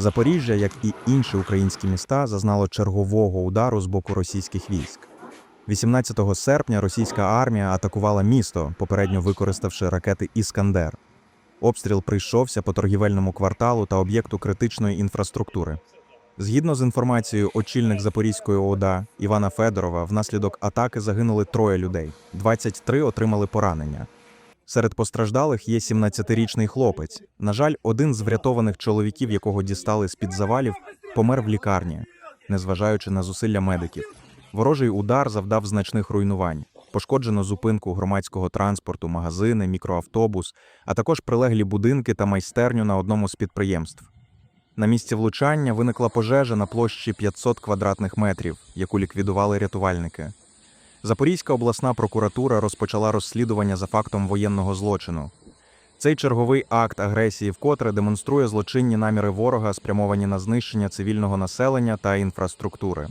Запоріжжя, як і інші українські міста, зазнало чергового удару з боку російських військ. 18 серпня російська армія атакувала місто, попередньо використавши ракети Іскандер. Обстріл прийшовся по торгівельному кварталу та об'єкту критичної інфраструктури. Згідно з інформацією, очільник Запорізької ОДА Івана Федорова, внаслідок атаки загинули троє людей, 23 отримали поранення. Серед постраждалих є 17-річний хлопець. На жаль, один з врятованих чоловіків, якого дістали з-під завалів, помер в лікарні, незважаючи на зусилля медиків. Ворожий удар завдав значних руйнувань. Пошкоджено зупинку громадського транспорту, магазини, мікроавтобус, а також прилеглі будинки та майстерню на одному з підприємств. На місці влучання виникла пожежа на площі 500 квадратних метрів, яку ліквідували рятувальники. Запорізька обласна прокуратура розпочала розслідування за фактом воєнного злочину. Цей черговий акт агресії вкотре демонструє злочинні наміри ворога, спрямовані на знищення цивільного населення та інфраструктури.